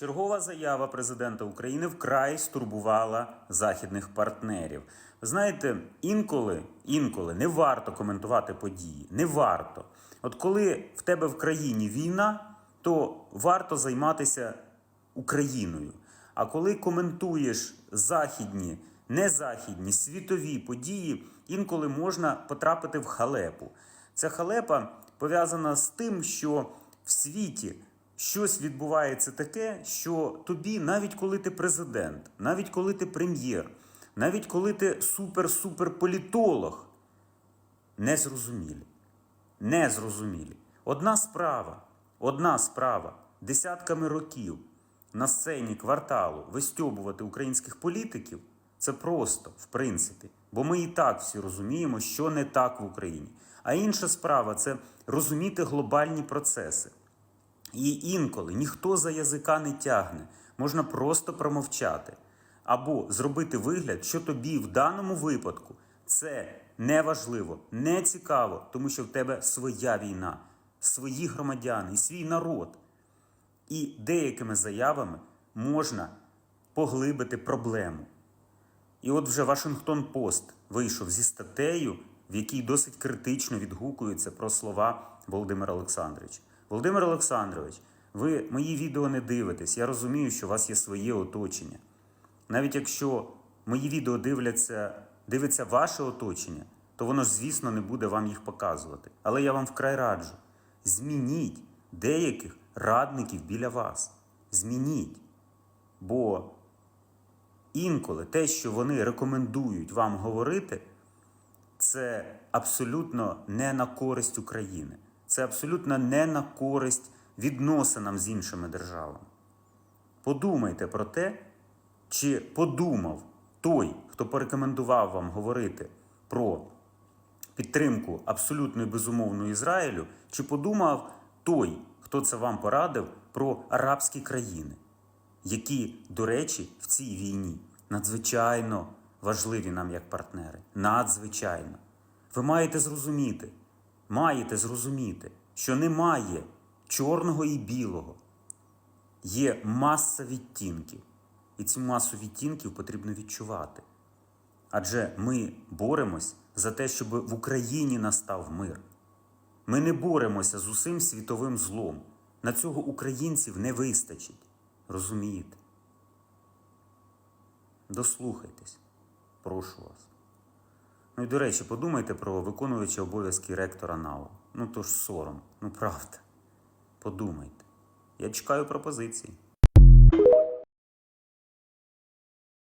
Чергова заява президента України вкрай стурбувала західних партнерів. Знаєте, інколи, інколи не варто коментувати події. Не варто. От коли в тебе в країні війна, то варто займатися Україною. А коли коментуєш західні, незахідні, світові події, інколи можна потрапити в халепу. Ця халепа пов'язана з тим, що в світі щось відбувається таке, що тобі, навіть коли ти президент, навіть коли ти прем'єр, навіть коли ти супер-супер політолог, не зрозумілі. Не зрозумілі. Одна справа, одна справа десятками років на сцені кварталу вистьобувати українських політиків це просто, в принципі. Бо ми і так всі розуміємо, що не так в Україні. А інша справа це розуміти глобальні процеси. І інколи ніхто за язика не тягне, можна просто промовчати. Або зробити вигляд, що тобі в даному випадку це не важливо, не цікаво, тому що в тебе своя війна, свої громадяни і свій народ. І деякими заявами можна поглибити проблему. І от вже Вашингтон Пост вийшов зі статтею, в якій досить критично відгукується про слова Володимира Олександровича. Володимир Олександрович, ви мої відео не дивитесь. Я розумію, що у вас є своє оточення. Навіть якщо мої відео дивляться, дивиться ваше оточення, то воно ж, звісно, не буде вам їх показувати. Але я вам вкрай раджу: змініть деяких радників біля вас. Змініть. Бо інколи те, що вони рекомендують вам говорити, це абсолютно не на користь України. Це абсолютно не на користь відносинам з іншими державами. Подумайте про те, чи подумав той, хто порекомендував вам говорити про підтримку абсолютно і безумовну Ізраїлю, чи подумав той, хто це вам порадив про арабські країни, які, до речі, в цій війні надзвичайно важливі нам як партнери. Надзвичайно. Ви маєте зрозуміти, маєте зрозуміти, що немає чорного і білого. Є маса відтінків. І цю масу відтінків потрібно відчувати. Адже ми боремось за те, щоб в Україні настав мир. Ми не боремося з усім світовим злом. На цього українців не вистачить. Розумієте? Дослухайтесь, прошу вас. Ну і до речі, подумайте про виконувача обов'язки ректора НАУ. Ну то ж сором, ну правда. Подумайте. Я чекаю пропозиції.